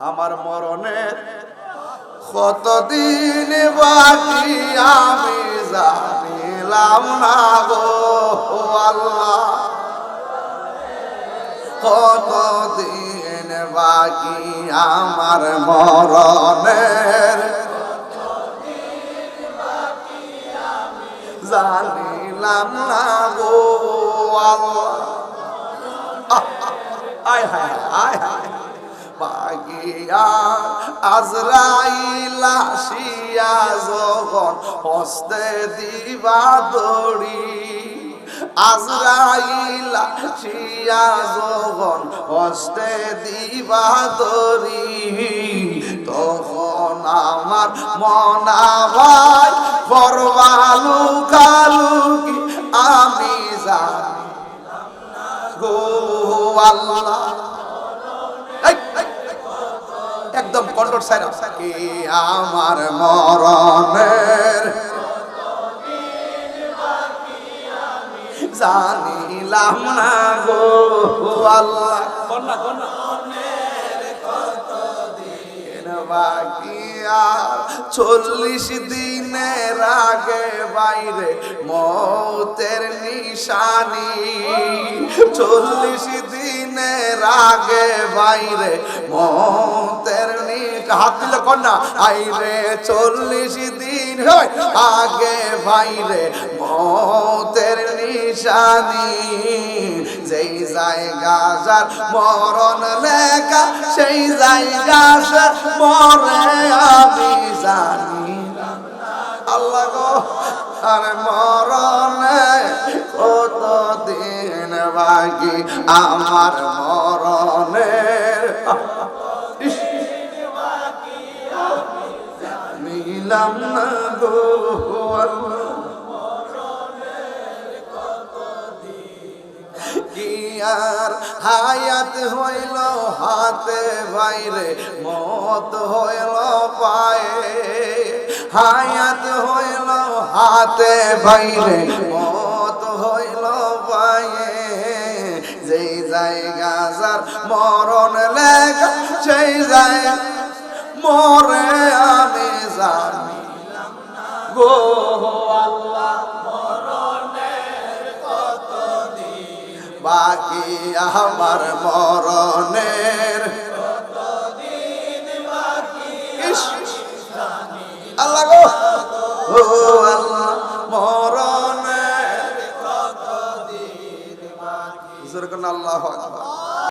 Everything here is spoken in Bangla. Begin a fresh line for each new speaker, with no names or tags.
আমার মরণের কতদিন বাকি আমি জানিলাম না গো আল্লাহ। কতদিন বাকি আমার মরণের জানিলাম না গো আল্লাহ। আয় হায় আয় হায়। বাগিয়া আজরাইল আসিয়া যখন হস্তে দিবা দড়ি, আজরাইল আসিয়া যখন হস্তে দিবা দড়ি, তখন আমার মনা ভাই করবালু কালুকি, আমি জানি গো আল্লাহ। কন্ট্রোল সাইড কি আমার মরণের জানিলাম না গো আল্লাহ। কন্যা কন্যা। বাকি আর চল্লিশ দিনের আগে বাইরে মৌতের নিশানি। চল্লিশ দিনের আগে বাইরে মৌতের নি হাত দিলে কন্যা আইরে চল্লিশ দিন হয়, আগে বাইরে মৌতের নিশানি। যেই জায়গা যার মরণ লেখা, সেই জায়গা মরে আমি জানি আল্লাহ গো, আর মরণে কত দিন বাকি? আমার মরণের নিলাম না গো আর হায়াত হইল হাতে বাইরে মত হইল পায়ে। হায়াত হইল হাতে বাইরে মত হইল পায়ে। যেই জায়গা যার মরণ লেখা, সেই জায়গা মরে গো আল্লাহ মরণের কত দিন? বাকি আমার মরণের কত দিন বাকি আল্লাহ গো আল্লাহ মরণের কত দিন বাকি আল্লাহু আকবার।